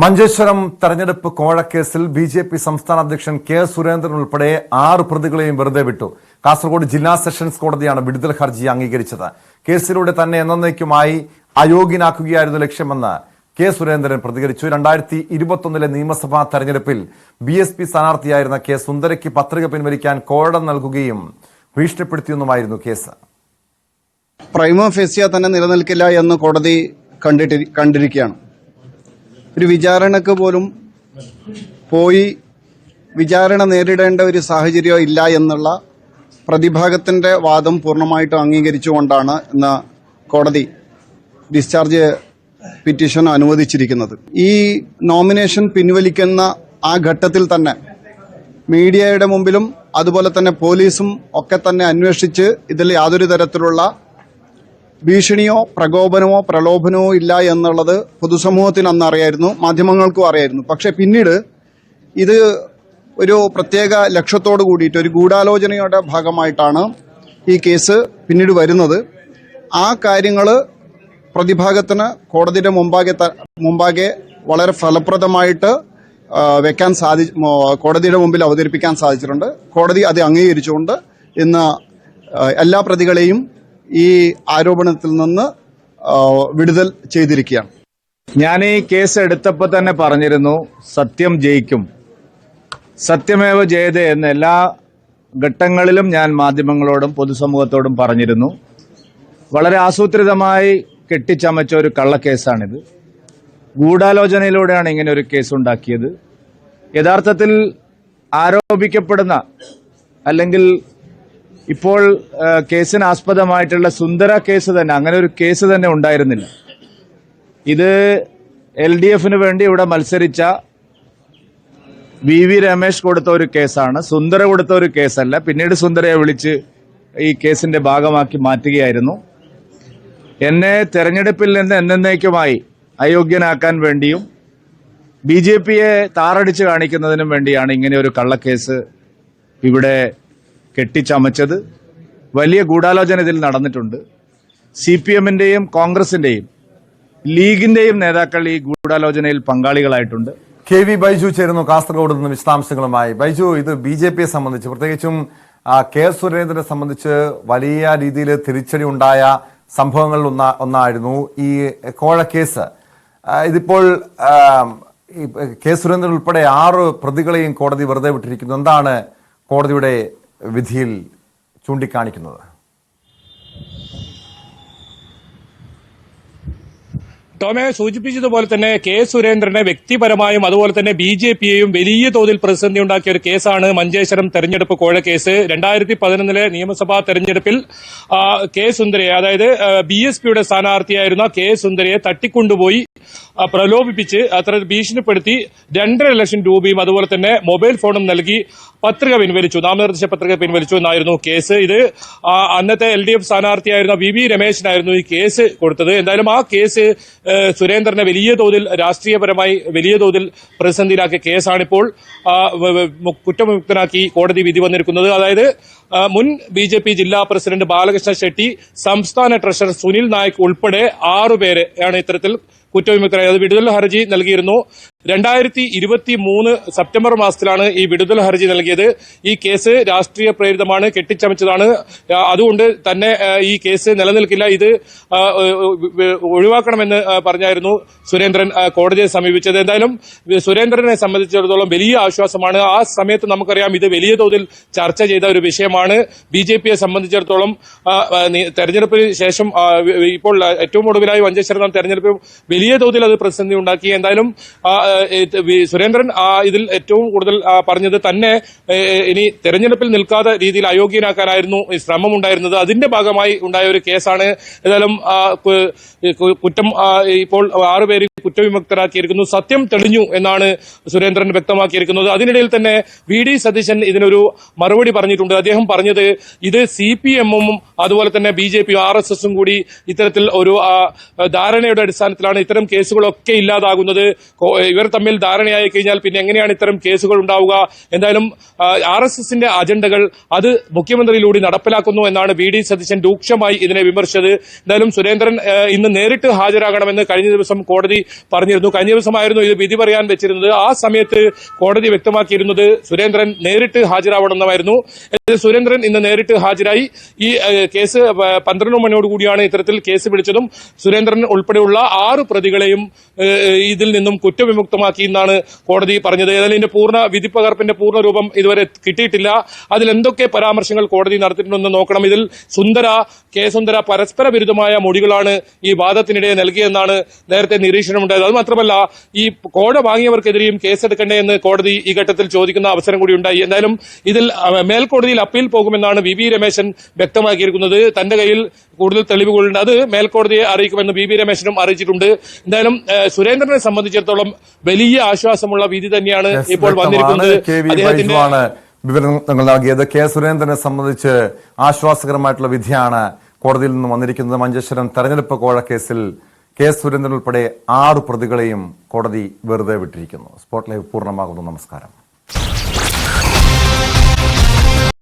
മഞ്ചേശ്വരം തെരഞ്ഞെടുപ്പ് കോഴക്കേസിൽ B J P സംസ്ഥാന അധ്യക്ഷൻ കെ സുരേന്ദ്രൻ ഉൾപ്പെടെ ആറ് പ്രതികളെയും വെറുതെ വിട്ടു. കാസർഗോഡ് ജില്ലാ സെഷൻസ് കോടതിയാണ് വിടുതൽ ഹർജി അംഗീകരിച്ചത്. കേസിലൂടെ തന്നെ എന്നേക്കുമായി അയോഗ്യനാക്കുകയായിരുന്നു ലക്ഷ്യമെന്ന് കെ സുരേന്ദ്രൻ പ്രതികരിച്ചു. രണ്ടായിരത്തി ഇരുപത്തൊന്നിലെ നിയമസഭാ തെരഞ്ഞെടുപ്പിൽ ബി എസ് പി സ്ഥാനാർത്ഥിയായിരുന്ന കെ സുന്ദരയ്ക്ക് പത്രിക പിൻവലിക്കാൻ കോഴം നൽകുകയും ഭീഷണിപ്പെടുത്തിയെന്നുമായിരുന്നു കേസ്. പ്രൈമ ഫെസിയ തന്നെ നിലനിൽക്കില്ല എന്ന് കോടതി കണ്ടിട്ട് കണ്ടിരിക്കുകയാണ്. ഒരു വിചാരണക്ക് പോലും പോയി വിചാരണ നേരിടേണ്ട ഒരു സാഹചര്യം ഇല്ല എന്നുള്ള പ്രതിഭാഗത്തിന്റെ വാദം പൂർണമായിട്ടും അംഗീകരിച്ചുകൊണ്ടാണ് ഇന്ന് കോടതി ഡിസ്ചാർജ് പിറ്റീഷൻ അനുവദിച്ചിരിക്കുന്നത്. ഈ നോമിനേഷൻ പിൻവലിക്കുന്ന ആ ഘട്ടത്തിൽ തന്നെ മീഡിയയുടെ മുമ്പിലും അതുപോലെ തന്നെ പോലീസും ഒക്കെ തന്നെ അന്വേഷിച്ച് ഇതിൽ യാതൊരു തരത്തിലുള്ള ഭീഷണിയോ പ്രകോപനമോ പ്രലോഭനമോ ഇല്ല എന്നുള്ളത് പൊതുസമൂഹത്തിന് അന്ന് അറിയായിരുന്നു മാധ്യമങ്ങൾക്കും അറിയായിരുന്നു. പക്ഷെ പിന്നീട് ഇത് ഒരു പ്രത്യേക ലക്ഷ്യത്തോട് കൂടിയിട്ട് ഒരു ഗൂഢാലോചനയുടെ ഭാഗമായിട്ടാണ് ഈ കേസ് പിന്നീട് വരുന്നത്. ആ കാര്യങ്ങൾ പ്രതിഭാഗത്തിന് കോടതിയുടെ മുമ്പാകെ മുമ്പാകെ വളരെ ഫലപ്രദമായിട്ട് വെക്കാൻ സാധി കോടതിയുടെ മുമ്പിൽ അവതരിപ്പിക്കാൻ സാധിച്ചിട്ടുണ്ട്. കോടതി അത് അംഗീകരിച്ചുകൊണ്ട് ഇന്ന് എല്ലാ പ്രതികളെയും ഈ ആരോപണത്തിൽ നിന്ന് വിടുതൽ ചെയ്തിരിക്കുകയാണ്. ഞാൻ ഈ കേസ് എടുത്തപ്പോൾ തന്നെ പറഞ്ഞിരുന്നു സത്യം ജയിക്കും. സത്യമേവ ജയത എന്ന് എല്ലാ ഘട്ടങ്ങളിലും ഞാൻ മാധ്യമങ്ങളോടും പൊതുസമൂഹത്തോടും പറഞ്ഞിരുന്നു. വളരെ ആസൂത്രിതമായി കെട്ടിച്ചമച്ച ഒരു കള്ളക്കേസാണിത്. ഗൂഢാലോചനയിലൂടെയാണ് ഇങ്ങനെ ഒരു കേസ് ഉണ്ടാക്കിയത് യഥാർത്ഥത്തിൽ ആരോപിക്കപ്പെടുന്ന അല്ലെങ്കിൽ ഇപ്പോൾ കേസിന് ആസ്പദമായിട്ടുള്ള സുന്ദര കേസ് തന്നെ അങ്ങനെ ഒരു കേസ് തന്നെ ഉണ്ടായിരുന്നില്ല. ഇത് എൽ ഡി എഫിന് വേണ്ടി ഇവിടെ മത്സരിച്ച വി വി രമേശ് കൊടുത്ത ഒരു കേസാണ്. സുന്ദര കൊടുത്ത ഒരു കേസല്ല. പിന്നീട് സുന്ദരയെ വിളിച്ച് ഈ കേസിന്റെ ഭാഗമാക്കി മാറ്റുകയായിരുന്നു. എന്നെ തെരഞ്ഞെടുപ്പിൽ നിന്ന് എന്നേക്കുമായി അയോഗ്യനാക്കാൻ വേണ്ടിയും ബി ജെ പിയെ താറടിച്ച് കാണിക്കുന്നതിനും വേണ്ടിയാണ് ഇങ്ങനെ ഒരു കള്ളക്കേസ് ഇവിടെ കെട്ടിച്ചമച്ചത് വലിയ ഗൂഢാലോചന ഇതിൽ നടന്നിട്ടുണ്ട്. സി പി എമ്മിന്റെയും കോൺഗ്രസിന്റെയും ലീഗിന്റെയും നേതാക്കൾ ഈ ഗൂഢാലോചനയിൽ പങ്കാളികളായിട്ടുണ്ട്. കെ വി ബൈജു ചേരുന്നു കാസർഗോഡ് നിന്ന് വിശദാംശങ്ങളുമായി. ബൈജു ഇത് ബി ജെ പിയെ സംബന്ധിച്ച് പ്രത്യേകിച്ചും കെ സുരേന്ദ്രനെ സംബന്ധിച്ച് വലിയ രീതിയിൽ തിരിച്ചടി ഉണ്ടായ സംഭവങ്ങളിൽ ഒന്ന ഒന്നായിരുന്നു ഈ കോഴ കേസ്. ഇതിപ്പോൾ കെ സുരേന്ദ്രൻ ഉൾപ്പെടെ ആറ് പ്രതികളെയും കോടതി വെറുതെ വിട്ടിരിക്കുന്നു. എന്താണ് കോടതിയുടെ വിധിയിൽ ചൂണ്ടിക്കാണിക്കുന്നത്. ടോമെ സൂചിപ്പിച്ചതുപോലെ തന്നെ കെ സുരേന്ദ്രനെ വ്യക്തിപരമായും അതുപോലെ തന്നെ ബി ജെ പിയെയും വലിയ തോതിൽ പ്രതിസന്ധി ഉണ്ടാക്കിയ ഒരു കേസാണ് മഞ്ചേശ്വരം തെരഞ്ഞെടുപ്പ് കോഴ കേസ്. രണ്ടായിരത്തി പതിനൊന്നിലെ നിയമസഭാ തെരഞ്ഞെടുപ്പിൽ കെ സുന്ദരയെ അതായത് ബി എസ് പിയുടെ സ്ഥാനാർത്ഥിയായിരുന്ന കെ സുന്ദരയെ തട്ടിക്കൊണ്ടുപോയി പ്രലോഭിപ്പിച്ച് അത്ര ഭീഷണിപ്പെടുത്തി രണ്ടര ലക്ഷം രൂപയും അതുപോലെ തന്നെ മൊബൈൽ ഫോണും നൽകി പത്രിക പിൻവലിച്ചു. നാമനിർദ്ദേശ പത്രിക പിൻവലിച്ചു എന്നായിരുന്നു കേസ്. ഇത് അന്നത്തെ എൽ ഡി എഫ് സ്ഥാനാർത്ഥിയായിരുന്ന വി വി രമേശിനായിരുന്നു ഈ കേസ് കൊടുത്തത്. എന്തായാലും ആ കേസ് സുരേന്ദ്രനെ വലിയ തോതിൽ രാഷ്ട്രീയപരമായി വലിയ തോതിൽ പ്രതിസന്ധിയിലാക്കിയ കേസാണിപ്പോൾ. കുറ്റമുക്തനാക്കി കോടതി വിധി വന്നിരിക്കുന്നത്. അതായത് മുൻ ബി ജെ പി ജില്ലാ പ്രസിഡന്റ് ബാലകൃഷ്ണ ഷെട്ടി സംസ്ഥാന ട്രഷറർ സുനിൽ നായക് ഉൾപ്പെടെ ആറുപേരെ ആണ് ഇത്തരത്തിൽ കുറ്റവിമുക്തരായി. അത് വിടുതൽ ഹർജി നൽകിയിരുന്നു. രണ്ടായിരത്തി ഇരുപത്തി മൂന്ന് സെപ്റ്റംബർ മാസത്തിലാണ് ഈ വിടുതൽ ഹർജി നൽകിയത്. ഈ കേസ് രാഷ്ട്രീയ പ്രേരിതമാണ് കെട്ടിച്ചമച്ചതാണ്. അതുകൊണ്ട് തന്നെ ഈ കേസ് നിലനിൽക്കില്ല. ഇത് ഒഴിവാക്കണമെന്ന് പറഞ്ഞായിരുന്നു സുരേന്ദ്രൻ കോടതിയെ സമീപിച്ചത്. എന്തായാലും സുരേന്ദ്രനെ സംബന്ധിച്ചിടത്തോളം വലിയ ആശ്വാസമാണ്. ആ സമയത്ത് നമുക്കറിയാം ഇത് വലിയ തോതിൽ ചർച്ച ചെയ്ത ഒരു വിഷയമാണ്. ബി ജെ പിയെ സംബന്ധിച്ചിടത്തോളം തെരഞ്ഞെടുപ്പിന് ശേഷം ഇപ്പോൾ ഏറ്റവും ഒടുവിലായി മഞ്ചേശ്വരം തെരഞ്ഞെടുപ്പ് വലിയ തോതിൽ അത് പ്രതിസന്ധി ഉണ്ടാക്കി. എന്തായാലും സുരേന്ദ്രൻ ഇതിൽ ഏറ്റവും കൂടുതൽ പറഞ്ഞത് തന്നെ ഇനി തെരഞ്ഞെടുപ്പിൽ നിൽക്കാതെ രീതിയിൽ അയോഗ്യനാക്കാനായിരുന്നു ശ്രമം ഉണ്ടായിരുന്നത്. അതിന്റെ ഭാഗമായി ഉണ്ടായ ഒരു കേസാണ്. ഏതായാലും കുറ്റം ഇപ്പോൾ ആറുപേര് കുറ്റവിമുക്തരാക്കിയിരിക്കുന്നു. സത്യം തെളിഞ്ഞു എന്നാണ് സുരേന്ദ്രൻ വ്യക്തമാക്കിയിരിക്കുന്നത്. അതിനിടയിൽ തന്നെ വി ഡി സതീശൻ ഇതിനൊരു മറുപടി പറഞ്ഞിട്ടുണ്ട്. അദ്ദേഹം പറഞ്ഞത് ഇത് സി പി എമ്മും അതുപോലെ തന്നെ B J P R S എസും കൂടി ഇത്തരത്തിൽ ഒരു ധാരണയുടെ അടിസ്ഥാനത്തിലാണ് ഇത്തരം കേസുകളൊക്കെ ഇല്ലാതാകുന്നത്. ഇവർ തമ്മിൽ ധാരണയായി കഴിഞ്ഞാൽ പിന്നെ എങ്ങനെയാണ് ഇത്തരം കേസുകൾ ഉണ്ടാവുക? എന്തായാലും ആർ എസ് എസിന്റെ അജണ്ടകൾ അത് മുഖ്യമന്ത്രിയിലൂടെ നടപ്പിലാക്കുന്നു എന്നാണ് വി ഡി സതീശൻ രൂക്ഷമായി ഇതിനെ വിമർശിച്ചത്. എന്തായാലും സുരേന്ദ്രൻ ഇന്ന് നേരിട്ട് ഹാജരാകണമെന്ന് കഴിഞ്ഞ ദിവസം കോടതി പറഞ്ഞിരുന്നു. കഴിഞ്ഞ ദിവസമായിരുന്നു ഇത് വിധി പറയാൻ വെച്ചിരുന്നത്. ആ സമയത്ത് കോടതി വ്യക്തമാക്കിയിരുന്നത് സുരേന്ദ്രൻ നേരിട്ട് ഹാജരാവണമെന്നായിരുന്നു. സുരേന്ദ്രൻ ഇന്ന് നേരിട്ട് ഹാജരായി. ഈ കേസ് പന്ത്രണ്ട് മണിയോടുകൂടിയാണ് ഇത്തരത്തിൽ കേസ് വിളിച്ചതും. സുരേന്ദ്രൻ ഉൾപ്പെടെയുള്ള ആറ് പ്രതികളെയും ഇതിൽ നിന്നും കുറ്റവിമുക്തമാക്കി എന്നാണ് കോടതി പറഞ്ഞത്. ഏതായാലും ഇതിന്റെ പൂർണ വിധിപ്പകർപ്പിന്റെ പൂർണ രൂപം ഇതുവരെ കിട്ടിയിട്ടില്ല. അതിൽ എന്തൊക്കെ പരാമർശങ്ങൾ കോടതി നടത്തിയിട്ടുണ്ടെന്ന് നോക്കണം. ഇതിൽ സുന്ദര കെ സുന്ദര പരസ്പര വിരുദ്ധമായ മൊഴികളാണ് ഈ വാദത്തിനിടെ നൽകിയെന്നാണ് നേരത്തെ നിരീക്ഷണമുണ്ടായത് അത് മാത്രമല്ല ഈ കോഴ വാങ്ങിയവർക്കെതിരെയും കേസെടുക്കണ്ടേ എന്ന് കോടതി ഈ ഘട്ടത്തിൽ ചോദിക്കുന്ന അവസരം കൂടി ഉണ്ടായി. എന്തായാലും ഇതിൽ മേൽക്കോടതിയിൽ അപ്പീൽ പോകുമെന്നാണ് വി വി രമേശൻ വ്യക്തമാക്കിയിരിക്കുന്നത്. തന്റെ കയ്യിൽ കൂടുതൽ തെളിവുകളുണ്ട്. അത് മേൽക്കോടതിയെ അറിയിക്കുമെന്ന് വി വി രമേശനും അറിയിച്ചിട്ടുണ്ട്. എന്തായാലും സുരേന്ദ്രനെ സംബന്ധിച്ചിടത്തോളം വലിയ ആശ്വാസമുള്ള വിധി തന്നെയാണ് ഇപ്പോൾ വന്നിരിക്കുന്നത്. അദ്ദേഹത്തിന്റെ വിവരങ്ങൾ നൽകിയത്. കെ സുരേന്ദ്രനെ സംബന്ധിച്ച് ആശ്വാസകരമായിട്ടുള്ള വിധിയാണ് കോടതിയിൽ നിന്ന് വന്നിരിക്കുന്നത്. മഞ്ചേശ്വരം തെരഞ്ഞെടുപ്പ് കോഴ കേസിൽ കെ സുരേന്ദ്രൻ ഉൾപ്പെടെ ആറ് പ്രതികളെയും കോടതി വെറുതെ വിട്ടിരിക്കുന്നു. സ്പോട്ട് ലൈവ് പൂർണമാകുന്നു. നമസ്കാരം.